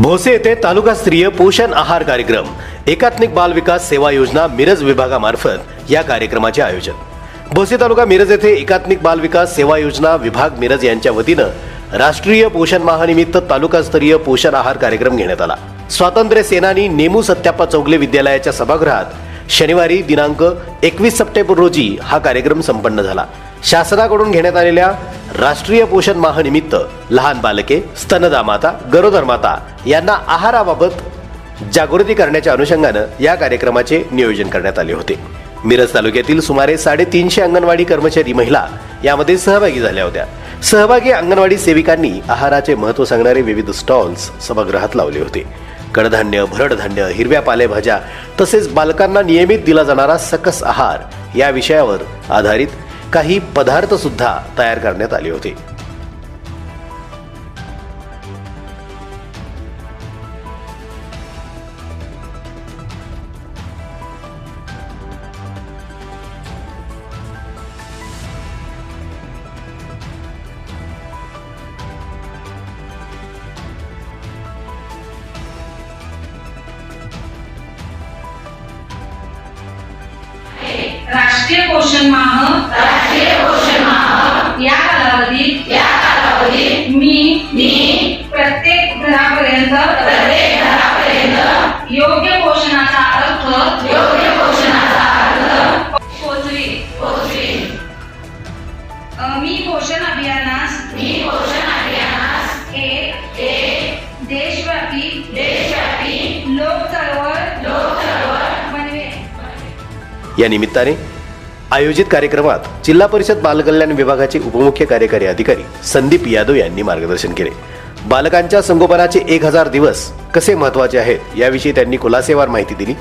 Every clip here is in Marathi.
भोसे येथे तालुकास्तरीय पोषण आहार कार्यक्रम एकात्मिक बाल विकास सेवा योजना मिरज विभागामार्फत या कार्यक्रमाचे आयोजन. भोसे तालुका मिरज येथे एकात्मिक बाल विकास सेवा योजना विभाग मिरज यांच्या वतीनं राष्ट्रीय पोषण माहानिमित्त तालुकास्तरीय पोषण आहार कार्यक्रम घेण्यात आला. स्वातंत्र्य सेनानी नेमू सत्याप्पा चौगले विद्यालयाच्या सभागृहात शनिवारी दिनांक एकवीस सप्टेंबर रोजी हा कार्यक्रम संपन्न झाला. शासनाकडून घेण्यात आलेल्या राष्ट्रीय पोषण माहनिमित्त लहान बालके स्तनदा माता गरोदर माता यांना आहाराबाबत जागृती करण्याच्या अनुषंगानं या कार्यक्रमाचे नियोजन करण्यात आले होते. मिरज तालुक्यातील सुमारे साडेतीनशे अंगणवाडी कर्मचारी महिला यामध्ये सहभागी झाल्या होत्या. सहभागी अंगणवाडी सेविकांनी आहाराचे महत्त्व सांगणारे विविध स्टॉल्स सभागृहात लावले होते. कडधान्य भरडधान्य हिरव्या पालेभाज्या तसेच बालकांना नियमित दिला जाणारा सकस आहार या विषयावर आधारित काही पदार्थ सुद्धा तयार करण्यात आले होते. राष्ट्रीय पोषण माह पोषण अभियानास मी पोषण अभियानास एक एक देशव्यापी देशव्यापी लोक चळवळ लोक चळवळ बनवेन या निमित्ताने आयोजित कार्यक्रमात जिल्हा परिषद बालकल्याण विभागाचे उपमुख्य कार्यकारी अधिकारी संदीप यादव यांनी मार्गदर्शन केले. बालकांच्या संगोपनाचे एक हजार दिवस कसे महत्त्वाचे आहेत याविषयी त्यांनी खुलासेवार माहिती दिली.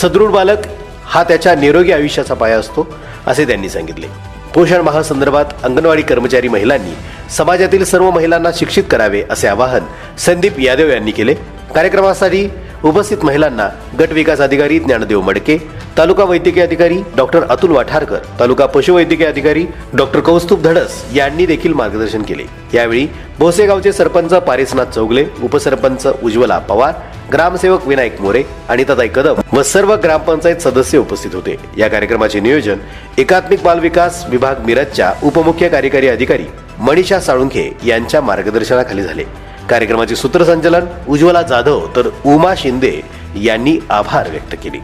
सदृढ बालक हा त्याच्या निरोगी आयुष्याचा पाया असतो असे त्यांनी सांगितले. पोषण महासंदर्भात अंगणवाडी कर्मचारी महिलांनी समाजातील सर्व महिलांना शिक्षित करावे असे आवाहन संदीप यादव यांनी केले. कार्यक्रमासाठी उपस्थित महिलांना गट विकास अधिकारी ज्ञानदेव मडके तालुका वैद्यकीय अधिकारी डॉक्टर अतुल वाठारकर तालुका पशुवैद्यकीय अधिकारी डॉक्टर कौस्तुभ धडस यांनी देखील मार्गदर्शन केले. यावेळी भोसेगावचे सरपंच पारिसनाथ चौगले उपसरपंच उज्ज्वला पवार ग्रामसेवक विनायक मोरे आणि तदाई कदम व सर्व ग्रामपंचायत सदस्य उपस्थित होते. या कार्यक्रमाचे नियोजन एकात्मिक बाल विकास विभाग मिरजच्या उपमुख्य कार्यकारी अधिकारी मनीषा साळुंखे यांच्या मार्गदर्शनाखाली झाले. कार्यक्रमाचे सूत्रसंचालन उज्ज्वला जाधव तर उमा शिंदे यांनी आभार व्यक्त केले.